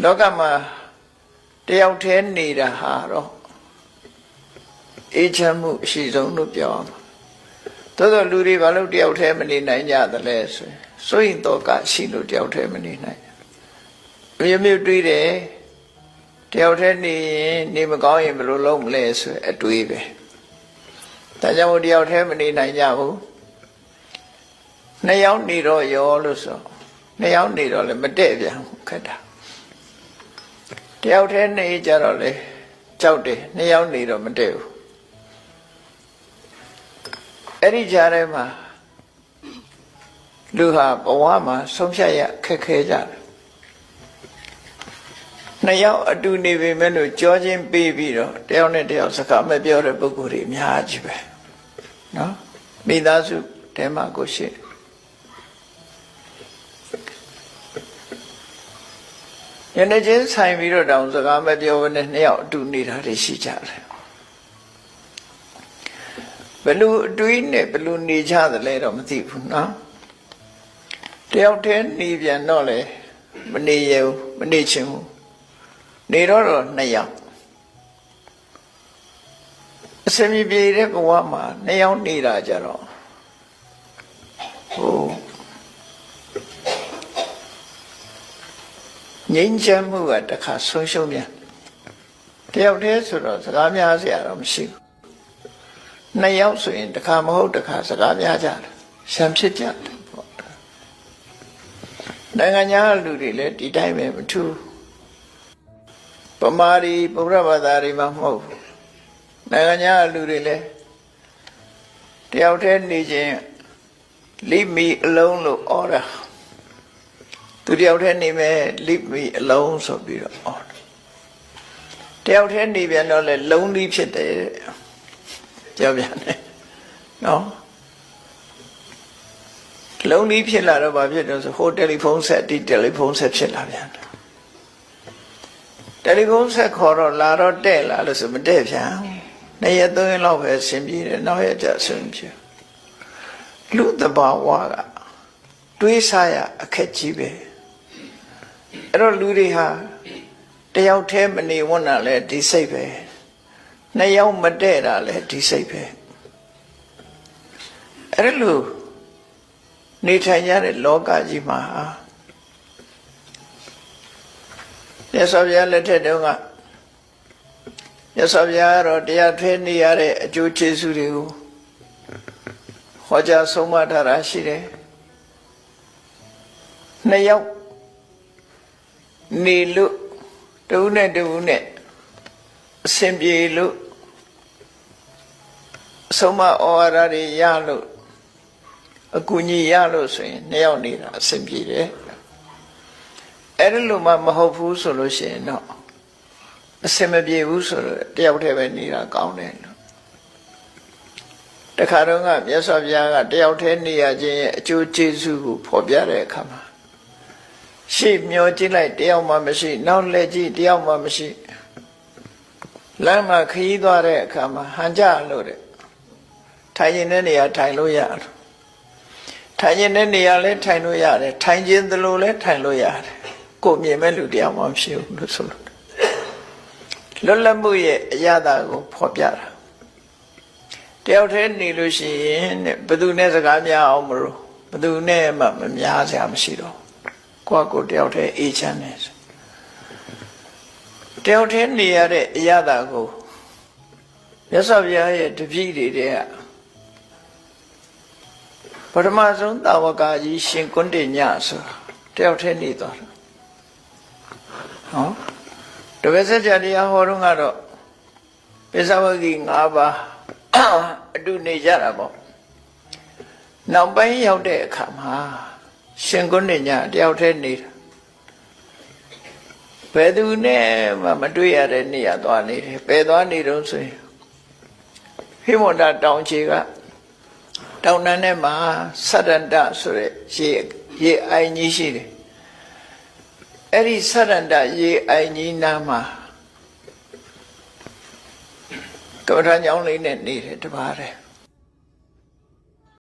လောကမှာတယောက်တည်းနေတာဟာတော့အေးချမ်းမှုအရှိဆုံးလို့ပြောအောင်သို့သောလူတွေဘာလို့တယောက်တည်းမနေနိုင်ကြသလဲဆိုရင်စိုးရင်တော့ကရှိလို့တယောက်တည်းမနေနိုင်ဘူးမျိုးမျိုးတွေးတယ်တယောက်တည်းနေရင်နေမကောင်းရင်ဘယ်လိုလုပ်မလဲဆိုအတွေးပဲဒါကြောင့်မို့တယောက်တည်းမနေနိုင်ကြဘူးနှစ်ယောက်နေတော့ရောလို့ဆိုနှစ်ယောက်နေတော့လည်းမတည့်ပြန်ဘူးခက်တာ တယောက်တည်းနေကြတော့လေကြောက်တယ်နှစ်ယောက်နေတော့မတည့်ဘူးအဲ့ဒီကြားထဲမှာလူဟာဘဝမှာဆုံးဖြတ်ရခက်ခဲကြတယ်နှစ်ယောက်အတူနေပေမဲ့လို့ကြောချင်းပေးပြီးတော့တယောက်နဲ့တယောက်စကားမပြောတဲ့ပုဂ္ဂိုလ်တွေအများကြီးပဲနော်မိသားစုတဲမှာကိုရှိတယ် ယနေ့ချင်းဆိုင်ပြီးတော့တောင်စကားမပြောဘဲနဲ့နှစ်ယောက်အတူနေတာတွေရှိကြတယ်ဘယ်လိုအတွေးနဲ့ဘယ်လိုနေကြသလဲတော့မသိဘူးနော်တယောက်တည်းနေပြန်တော့လေမနေရဘူးမနေချင်ဘူးနေတော့တော့နှစ်ယောက်အစမြပြေတဲ့ဘဝမှာနှစ်ယောက်နေတာကြတော့ဟို ငြိမ်းချမ်းမှုကတစ်ခါဆုံးရှုံးပြန်တယောက်တည်းဆိုတော့စကားများစရာတော့မရှိဘူးနှစ်ယောက်ဆိုရင်တစ်ခါမဟုတ်တစ်ခါစကားများကြတယ်ရှံဖြစ်ကြတယ်ပေါ့နိုင်ငံခြားလူတွေလည်းဒီတိုင်းပဲမထူးပမာရီဗုဒ္ဓဘာသာတွေမှာမဟုတ်ဘူးနိုင်ငံခြားလူတွေလည်းတယောက်တည်းနေခြင်းလိမီအလုံးလို့ဩတာ သူတယောက်တည်းနေမဲ့လိမီအလုံးဆိုပြီးတော့ဩတာတယောက်တည်းနေပြန်တော့လေလုံးသီးဖြစ်တယ်တဲ့ပြောပြန်တယ်နော်လုံးသီးဖြစ်လာတော့ဘာဖြစ်တော့ဆိုဟိုတယ်လီဖုန်းဆက်ဒီတယ်လီဖုန်းဆက်ဖြစ်လာပြန်တယ်တယ်လီဖုန်းဆက်ခေါ်တော့လာတော့တဲ့လာလို့ဆိုမတဲ့ပြန်နှစ်ရက်သုံးရက်လောက်ပဲဆင်ပြေတယ်နောက်ရက်ကျဆင်ပြေလူတဘာဝကတွေးစားရအခက်ကြီးပဲ အဲ့တော့လူတွေဟာတယောက်တည်းမနေဝန်းတာလဲဒီစိတ်ပဲနှစ်ယောက်မတည့်တာလဲဒီစိတ်ပဲအဲ့လိုနေထိုင်ရတဲ့လောကကြီးမှာမြတ်စွာဘုရားလက်ထက်တုန်းကမြတ်စွာဘုရားကတော့တရားထွေးနေရတဲ့အကျိုးကျေးဇူးတွေကိုဟောကြားဆုံးမထားတာရှိတယ်နှစ်ယောက် နေလို့တဦးနဲ့တဦးနဲ့အစဉ်ပြေလို့အဆုံးမဩဝါဒတွေရလို့အကူအညီရလို့ဆိုရင်နှစ်ယောက်နေတာအစဉ်ပြေတယ်အဲ့ဒီလိုမှမဟုတ်ဘူးဆိုလို့ရှိရင်တော့အစင်မပြေဘူးဆိုတော့တယောက်တည်းပဲနေတာကောင်းတယ်လို့တခါတော့ကမြတ်စွာဘုရားကတယောက်တည်းနေရခြင်းရဲ့အကျိုးကျေးဇူးကိုဖော်ပြတဲ့အခါမှာ ရှေ့မျောကြည့်လိုက်တယောက်မှမရှိ နောက်လက်ကြည့်တယောက်မှမရှိလမ်းမှာခရီးသွားတဲ့အခါမှာဟန်ကြလို့တဲ့ထိုင်ရင်တဲ့နေရာထိုင်လို့ရတယ်ထိုင်ရင်တဲ့နေရာလည်းထိုင်လို့ရတယ်ထိုင်ခြင်းသလိုလည်းထိုင်လို့ရတယ်ကိုမြင်မဲ့လူတယောက်မှမရှိဘူးလို့ဆိုလို့လွတ်လပ်မှုရဲ့အရသာကိုဖော်ပြတာတယောက်တည်းနေလို့ရှိရင်တဲ့ဘယ်သူနဲ့စကားများအောင်မလို့ဘယ်သူနဲ့မှမများစရာမရှိတော့ ကိုယ့်ကိုယ်တယောက်တည်းအေးချမ်းနေတယောက်တည်းနေရတဲ့အရသာကိုမြတ်စွာဘုရားရဲ့တပည့်တွေတဲ့ပထမဆုံးတာဝကကြီးရှင်ကွန်းတင်ညဆိုတယောက်တည်းနေသွားတာနော်တပည့်ဆက်ကြတရားဟောတော့ကတော့ပိဿဝဂီ၅ပါးအတူနေကြတာပေါ့နောက်ပိုင်းရောက်တဲ့အခါမှာ ရှင်ကုဏ္ဏညတယောက်တည်းနေတာဘယ်သူနဲ့မှမတွေ့ရတဲ့နေရာသွားနေတယ်ဘယ်သွားနေတော့ဆိုရင်ဟိမန္တတောင်ချေကတောင်တန်းထဲမှာသတ္တန္တဆိုတဲ့ရေရေအိုင်ကြီးရှိတယ်အဲ့ဒီသရဏတရေအိုင်ကြီးနားမှာကမ္ဘာညောင်းလေးနဲ့နေတယ်တပါးတယ်